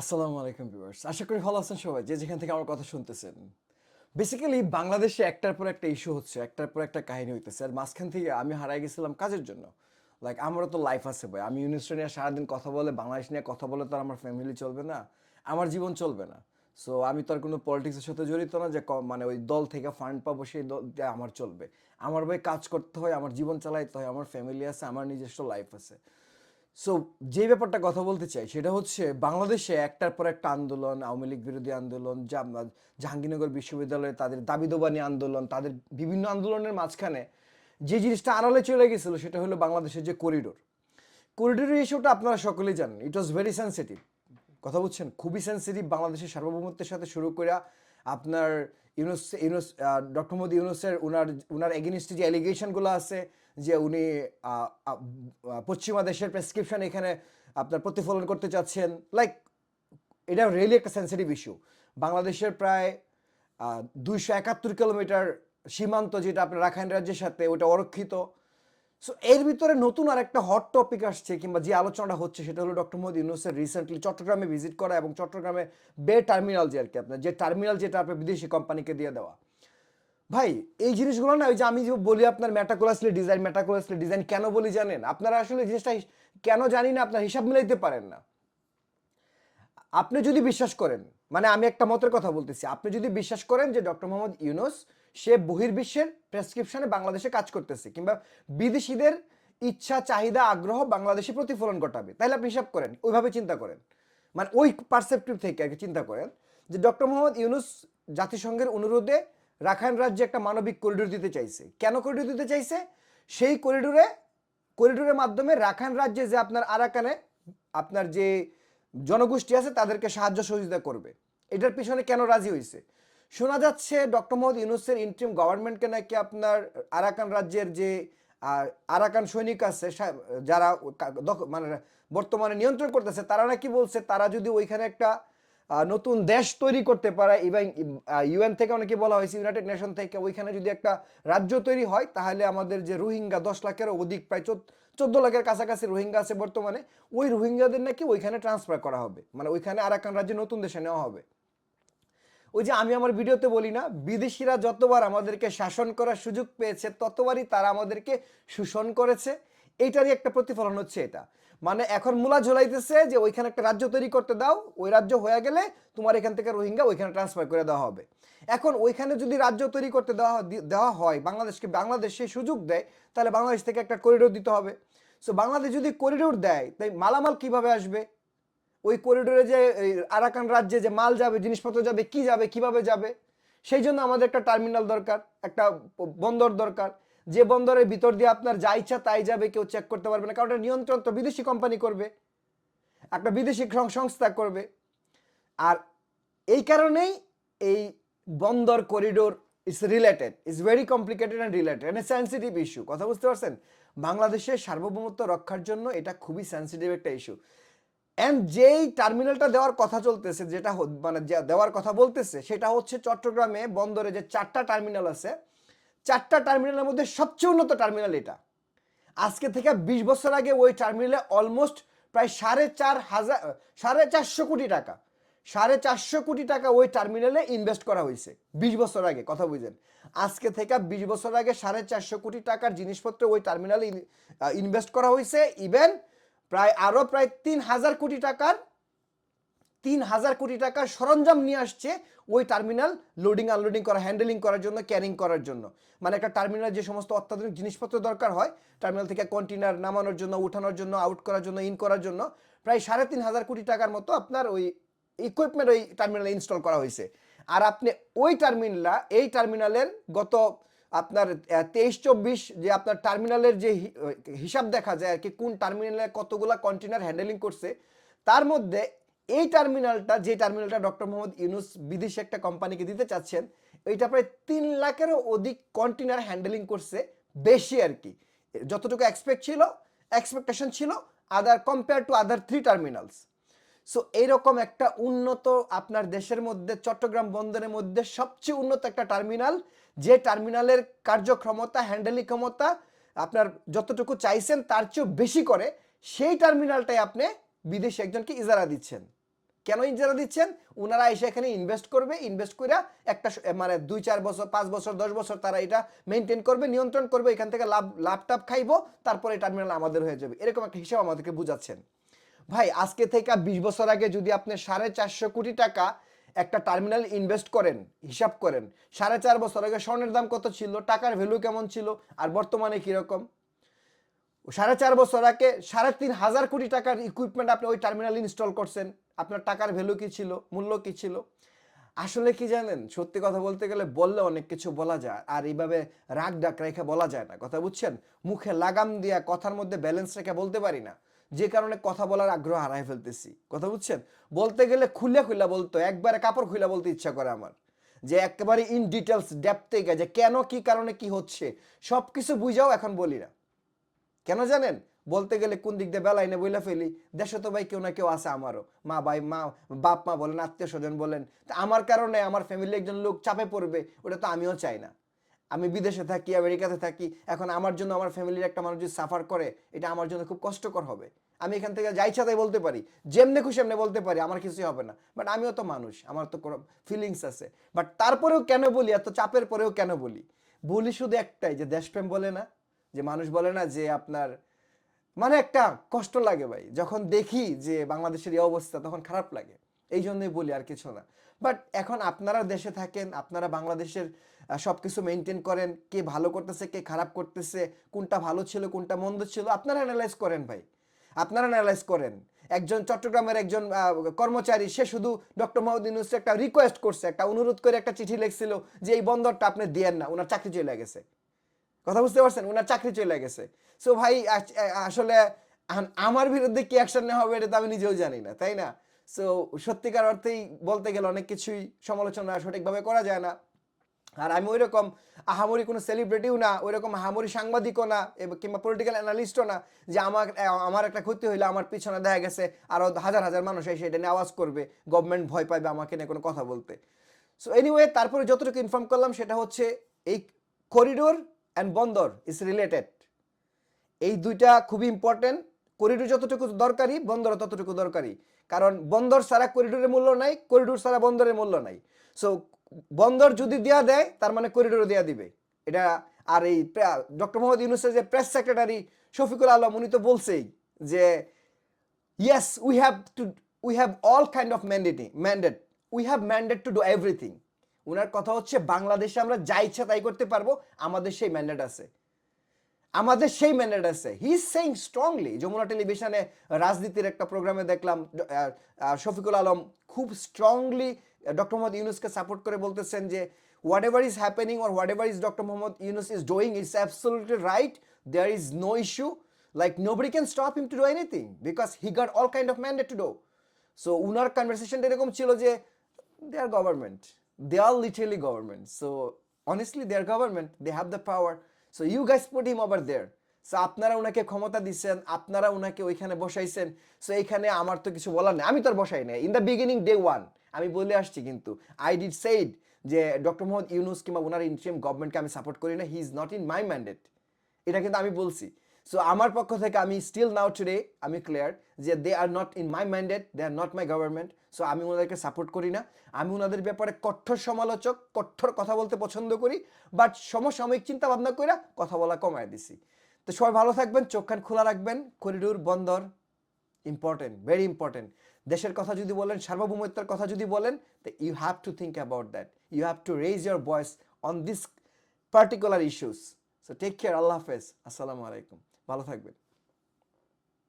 আসসালামু আলাইকুম ভিউয়ার্স। আশা করি ভালো আছেন সবাই, যে যেখান থেকে আমার কথা শুনতেছেন। বেসিক্যালি বাংলাদেশে একটার পর একটা ইস্যু হচ্ছে, একটার পর একটা কাহিনী হইতেছে। আর মাঝখান থেকে আমি হারাই গেছিলাম কাজের জন্য। লাইক আমারও তো লাইফ আছে ভাই। আমি ইউনিভার্সিটি নিয়ে সারাদিন কথা বলে, বাংলাদেশ নিয়ে কথা বলে তো আর আমার ফ্যামিলি চলবে না, আমার জীবন চলবে না। সো আমি তো আর কোনো পলিটিক্সের সাথে জড়িত না যে মানে ওই দল থেকে ফান্ড পাবো, সেই দল আমার চলবে। আমার ভাই কাজ করতে হয়, আমার জীবন চালাইতে হয়, আমার ফ্যামিলি আছে, আমার নিজস্ব লাইফ আছে। সো যে ব্যাপারটা কথা বলতে চাই, সেটা হচ্ছে বাংলাদেশে একটার পর একটা আন্দোলন, আওয়ামী লীগ বিরোধী আন্দোলন জাহাঙ্গীরনগর বিশ্ববিদ্যালয়ে তাদের দাবি দোবানি আন্দোলন, তাদের বিভিন্ন আন্দোলনের মাঝখানে যে জিনিসটা আড়ালে চলে গেছিল, সেটা হলো বাংলাদেশের যে করিডোর। করিডোরের ইস্যুটা আপনারা সকলেই জানেন। ইট ওয়াজ ভেরি সেন্সিটিভ কথা বলছেন? খুবই সেন্সিটিভ বাংলাদেশের সার্বভৌমত্বের সাথে শুরু করে আপনার ইউনুস ইউনুস ডক্টর মোদী ইউনুসের উনার উনার এগেনিস্টে যে অ্যালিগেশনগুলো আছে, যে উনি পশ্চিমা দেশের প্রেসক্রিপশন এখানে আপনার প্রতিফলন করতে চাচ্ছেন লাইক এটা রিয়েলি একটা সেন্সিটিভ ইস্যু বাংলাদেশের প্রায় দুইশো একাত্তর কিলোমিটার সীমান্ত যেটা আপনার রাখাইন রাজ্যের সাথে, ওটা অরক্ষিত। সো এর ভিতরে নতুন আর একটা হট টপিক আসছে কিংবা যে আলোচনাটা হচ্ছে সেটা হলো ডক্টর মোদী ইউনুসের রিসেন্টলি চট্টগ্রামে ভিজিট করা এবং চট্টগ্রামে বে টার্মিনাল যে আর কি আপনার, যে টার্মিনাল যেটা আপনার বিদেশি কোম্পানিকে দিয়ে দেওয়া। ভাই, এই জিনিসগুলো না, ওই যে আমি যে বলি আপনার ম্যাটাকুলাসলি ডিজাইন ম্যাটাকুলাসলি ডিজাইন কেন বলি জানেন? আপনারা আসলে জিনিসটা কেন জানি না, আপনার হিসাব মিলাইতে পারেন না। আপনি যদি বিশ্বাস করেন মানে আমি একটা মতের কথা বলতেছি, আপনি যদি বিশ্বাস করেন যে ডক্টর মোহাম্মদ ইউনুস, সে বহির্বিশ্বের প্রেসক্রিপশনে বাংলাদেশে কাজ করতেছে কিংবা বিদেশিদের ইচ্ছা, চাহিদা, আগ্রহ বাংলাদেশে প্রতিফলন ঘটাবে, তাহলে আপনি হিসাব করেন, ওইভাবে চিন্তা করেন। মানে ওই পার্সেপটিভ থেকে আর কি চিন্তা করেন যে ডক্টর মোহাম্মদ ইউনুস জাতিসংঘের অনুরোধে রাখাইন রাজ্যে একটা মানবিক করিডোর দিতে চাইছে। কেন করিডোর দিতে চাইছে? সেই করিডোরে করিডোরের মাধ্যমে রাখাইন রাজ্যে যে আপনার আরাকানে, আপনার যে জনগোষ্ঠী আছে, তাদেরকে সাহায্য সহযোগিতা করবে। এটার পিছনে কেন রাজি হয়েছে শোনা যাচ্ছে ডক্টর মোহাম্মদ ইউনুসের ইন্ট্রিম গভর্নমেন্টকে নাকি আপনার আরাকান রাজ্যের যে আরাকান সৈনিক আছে যারা মানে বর্তমানে নিয়ন্ত্রণ করতেছে, তারা নাকি বলছে তারা যদি ওইখানে একটা নতুন দেশ তৈরি করতে পারে এবং ইউএন থেকে অনেকে বলা হয়েছে ইউনাইটেড নেশন থেকে ওইখানে যদি একটা রাজ্য তৈরি হয়, তাহলে আমাদের যে রোহিঙ্গা দশ লাখেরও অধিক, প্রায় চোদ্দ লাখের কাছাকাছি রোহিঙ্গা আছে বর্তমানে, ওই রোহিঙ্গাদের নাকি ওইখানে ট্রান্সফার করা হবে। মানে ওইখানে আরাকান রাজ্যে নতুন দেশে নেওয়া হবে। ওই যে আমি আমার ভিডিওতে বলি না, বিদেশিরা যতবার আমাদেরকে শাসন করার সুযোগ পেয়েছে, ততবারই তারা আমাদেরকে শোষণ করেছে। এইটারই একটা প্রতিফলন হচ্ছে এটা। মানে এখন মূলা ঝোলাইতেছে যে ওইখানে একটা রাজ্য তৈরি করতে দাও, ওই রাজ্য হয়ে গেলে তোমার এখান থেকে রোহিঙ্গা ওইখানে ট্রান্সফার করে দেওয়া হবে। এখন ওইখানে যদি রাজ্য তৈরি করতে দেওয়া দেওয়া হয়, বাংলাদেশকে বাংলাদেশ সেই সুযোগ দেয়, তাহলে বাংলাদেশ থেকে একটা করিডোর দিতে হবে। সো বাংলাদেশ যদি করিডোর দেয়, তাই মালামাল কীভাবে আসবে? ওই করিডোরে যে আরাকান রাজ্যে যে মাল যাবে, জিনিসপত্র যাবে, কি যাবে, কীভাবে যাবে? সেই জন্য আমাদের একটা টার্মিনাল দরকার, একটা বন্দর দরকার। যে বন্দরের ভিতর দিয়ে আপনার যা ইচ্ছা তাই যাবে, কেউ চেক করতে পারবে না। কারণ এটা নিয়ন্ত্রণ তো বিদেশি কোম্পানি করবে। একটা বিদেশি সংস্থা করবে। আর এই কারণেই এই বন্দর corridor is related is very complicated and related and sensitive issue কথা বুঝতে পারছেন? বাংলাদেশের সার্বভৌমত্ব রক্ষার জন্য এটা খুবই সেন্সিটিভ একটা ইস্যু অ্যান্ড যেই টার্মিনালটা দেওয়ার কথা চলতেছে, যেটা মানে দেওয়ার কথা বলতেছে, সেটা হচ্ছে চট্টগ্রামে বন্দরে যে চারটা টার্মিনাল আছে চারটা টার্মিনালের মধ্যে সবচেয়ে উন্নত টার্মিনাল এটা। আজকে থেকে বিশ বছর আগে ওই টার্মিনালে অলমোস্ট প্রায় সাড়ে চার হাজার, সাড়ে চারশো কোটি টাকা, সাড়ে চারশো কোটি টাকা ওই টার্মিনালে ইনভেস্ট করা হয়েছে, বিশ বছর আগে, কথা বুঝেন। আজকে থেকে বিশ বছর আগে সাড়ে চারশো কোটি টাকার জিনিসপত্র ওই টার্মিনালে ইনভেস্ট করা হয়েছে ইভেন প্রায় আরও প্রায় তিন হাজার কোটি টাকার তিন হাজার কোটি টাকার সরঞ্জাম নিয়ে আসছে ওই টার্মিনাল লোডিং আনলোডিং করা হ্যান্ডেলিং করার জন্য ক্যারিং করার জন্য। মানে একটা টার্মিনাল যে সমস্ত অত্যাধুনিক জিনিসপত্র দরকার হয় টার্মিনাল থেকে কন্টেনার নামানোর জন্য, উঠানোর জন্য আউট করার জন্য ইন করার জন্য, প্রায় সাড়ে তিন হাজার কোটি টাকার মতো আপনার ওই ইকুইপমেন্ট ওই টার্মিনালে ইনস্টল করা হয়েছে। আর আপনি ওই টার্মিনালটা এই টার্মিনালের গত আপনার তেইশ চব্বিশ যে আপনার টার্মিনালের যে হিসাব দেখা যায় আর কি, কোন টার্মিনালে কতগুলা কন্টেনার হ্যান্ডেলিং করছে, তার মধ্যে এই টার্মিনালটা যে টার্মিনালটা ডক্টর মোহাম্মদ ইউনুস বিদেশি একটা কোম্পানিকে দিতে চাচ্ছেন, এইটা প্রায় তিন লাখেরও অধিক কন্টেনার হ্যান্ডেলিং করছে বেশি আর কি। যতটুকু এক্সপেক্ট ছিল এক্সপেকটেশন ছিল other compare to other three terminals so এইরকম একটা উন্নত আপনার দেশের মধ্যে, চট্টগ্রাম বন্দরের মধ্যে সবচেয়ে উন্নত একটা টার্মিনাল যে টার্মিনালের কার্যক্ষমতা হ্যান্ডেলিং ক্ষমতা আপনার যতটুকু চাইছেন, তার চেয়েও বেশি করে, সেই টার্মিনালটাই আপনি বিদেশি একজনকে ইজারা দিচ্ছেন। কেন ইজারা দিচ্ছেন? ওনারা এসে এখানে ইনভেস্ট করবে ইনভেস্ট করে একটা মানে দুই, চার বছর, পাঁচ বছর, দশ বছর তারা এটা মেনটেন করবে, নিয়ন্ত্রণ করবে, এখান থেকে লাভ লাভ টাভ খাইবো, তারপরে টার্মিনাল আমাদের হয়ে যাবে। এরকম একটা হিসাব আমাদেরকে বুঝাচ্ছেন। ভাই, আজকে থেকে বিশ বছর আগে যদি আপনি সাড়ে চারশো কোটি টাকা একটা টার্মিনাল ইনভেস্ট করেন, হিসাব করেন, সাড়ে চার বছর আগে স্বর্ণের দাম কত ছিল, টাকার ভ্যালু কেমন ছিল, আর বর্তমানে কীরকম সাড়ে চার বছর আগে সাড়ে তিন হাজার কোটি টাকার ইকুইপমেন্ট আপনি ওই টার্মিনাল ইনস্টল করছেন। আপনার টাকার ভ্যালু কি ছিল, মূল্য কি ছিল? আসলে কি জানেন, সত্যি কথা বলতে গেলে বললে অনেক কিছু বলা যায়, আর এইভাবে রাগ ডাক রেখে বলা যায় না। কথা বুঝছেন? মুখে লাগাম দিয়া কথার মধ্যে ব্যালেন্স রেখে বলতে পারি না। যে কারণে কথা বলার আগ্রহ হারাই ফেলতেছি। কথা বুঝছেন? বলতে গেলে খুলে খুলে বলতো, একবারে কাপড় খুলে বলতে ইচ্ছা করে আমার। যে একেবারে ইন ডিটেলস ডেপতে গে যে কেন, কি কারণে, কি হচ্ছে সব কিছু বুঝাও এখন বলি না। কেন জানেন? বলতে গেলে কোন দিক দিয়ে বেলায় না বইলা ফেলি? দেশে তো ভাই কেউ না কেউ আছে আমারও। মা, ভাই, মা, বাপ, মা বলেন, আত্মীয় স্বজন বলেন। তা আমার কারণে আমার ফ্যামিলি একজন লোক চাপে পড়বে, ওটা তো আমিও চাই না। আমি বিদেশে থাকি, আমেরিকাতে থাকি, এখন আমার জন্য আমার ফ্যামিলির একটা মানুষ যদি সাফার করে, এটা আমার জন্য খুব কষ্টকর হবে। আমি এখান থেকে যাই ছাতাই বলতে পারি। যেমনে খুশি এমনি বলতে পারি, আমার কিছুই হবে না। বাট আমিও তো মানুষ, আমার তো ফিলিংস আছে। বাট তারপরেও কেন বলি, এত চাপের পরেও কেন বলি? বলি শুধু একটাই, যে দেশপ্রেম বলে না, যে মানুষ বলে না যে আপনার মানে একটা কষ্ট লাগে ভাই। যখন দেখি যে বাংলাদেশের এই অবস্থা, তখন খারাপ লাগে। এই জন্যই বলি আর কিছু না। বাট এখন আপনারা দেশে থাকেন, আপনারা বাংলাদেশের সব কিছু মেনটেন করেন, কে ভালো করতেছে, কে খারাপ করতেছে, কোনটা ভালো ছিল, কোনটা মন্দ ছিল, আপনারা অ্যানালাইজ করেন ভাই। আপনারা অ্যানালাইজ করেন। একজন চট্টগ্রামের একজন কর্মচারী, সে শুধু ডক্টর ইউনুস একটা রিকোয়েস্ট করছে, একটা অনুরোধ করে একটা চিঠি লিখছিল যে, এই বন্দরটা আপনি দিয়েন না, ওনার চাকরি চলে গেছে। কথা বুঝতে পারছেন? ওনার চাকরি চলে গেছে। সো ভাই আসলে আমার বিরুদ্ধে কি অ্যাকশন নেওয়া হবে এটা তো আমি নিজেও জানি না, তাই না? সো সত্যিকার অর্থেই বলতে গেলে অনেক কিছুই সমালোচনা সঠিকভাবে করা যায় না। আর আমি ওই রকম আহামরি কোনো সেলিব্রিটিও না ওই রকম আহামরি সাংবাদিকও না কিংবা পলিটিক্যাল অ্যানালিস্টও না, যে আমার আমার একটা ক্ষতি হইলে আমার পিছনে দেখা গেছে আরও হাজার হাজার মানুষ এসে এটা নিয়ে আওয়াজ করবে গভর্নমেন্ট ভয় পাবে আমাকে নিয়ে কোনো কথা বলতে। সো এনিওয়ে তারপরে যতটুকু ইনফর্ম করলাম সেটা হচ্ছে এই করিডোর অ্যান্ড বন্দর ইজ রিলেটেড এই দুইটা খুবই ইম্পর্টেন্ট করিডোর যতটুকু দরকারি বন্দর ততটুকু দরকারি। কারণ বন্দর ছাড়া করিডোরের মূল্য নাই করিডোর ছাড়া বন্দরের মূল্য নাই। সো বন্দর যদি দেয়া দেয়, তার মানে করিডোরও দেয়া দিবে। এটা আর এই ডক্টর মোহাম্মদ ইউনুসের যে প্রেস সেক্রেটারি শফিকুল আলম, উনি তো বলছেই যে, yes, we have to, we have all kind of mandate mandate, we have mandate to do everything. ওনার কথা হচ্ছে, বাংলাদেশে আমরা যা ইচ্ছা তাই করতে পারব, আমাদের সেই ম্যান্ডেট আছে। আমাদের সেই ম্যান্ডেট আছে। He is saying strongly Jamuna টেলিভিশনে রাজনীতির একটা প্রোগ্রামে দেখলাম শফিকুল আলম খুব স্ট্রংলি ডক্টর মোহাম্মদ ইউনুসকে সাপোর্ট করে বলতেছেন যে whatever is happening or whatever is doctor Mohammad Yunus is doing it's absolutely right there is no issue like nobody can stop him to do anything because he got all kind of mandate to do so উনার কনভারসেশনটা এরকম ছিল যে, they are government. They are literally government. So, honestly, they are government. They have the power. So, you guys put him over there. So, আপনারা ওনাকে ক্ষমতা দিচ্ছেন আপনারা ওনাকে ওইখানে বসাইছেন। সো এইখানে আমার তো কিছু বলার নেই। আমি তো আর বসাই নাই। In the beginning day one আমি বলে আসছি কিন্তু আই ডিড সেইড যে ডক্টর মোহাম্মদ ইউনুস কিংবা ওনার ইন্টারিম গভর্নমেন্টকে আমি সাপোর্ট করি না। He is not in my mandate এটা কিন্তু আমি বলছি। সো আমার পক্ষ থেকে আমি স্টিল নাও টুডে আমি ক্লিয়ার যে they are not in my mandate they are not my government so আমি ওনাদেরকে সাপোর্ট করি না। আমি ওনাদের ব্যাপারে কঠোর সমালোচক, কঠোর কথা বলতে পছন্দ করি বাট সমসাময়িক চিন্তা ভাবনা করে কথা বলা কমায় দিছি। তো সবাই ভালো থাকবেন, চোখ কান খোলা রাখবেন। করিডোর, বন্দর ইম্পর্টেন্ট ভেরি ইম্পর্টেন্ট দেশের কথা যদি বলেন, সার্বভৌমত্বের কথা যদি বলেন, তো you have to think about that you have to raise your voice on this particular issues so take care আল্লাহ হাফেজ। আসসালামু আলাইকুম। ভালো থাকবেন।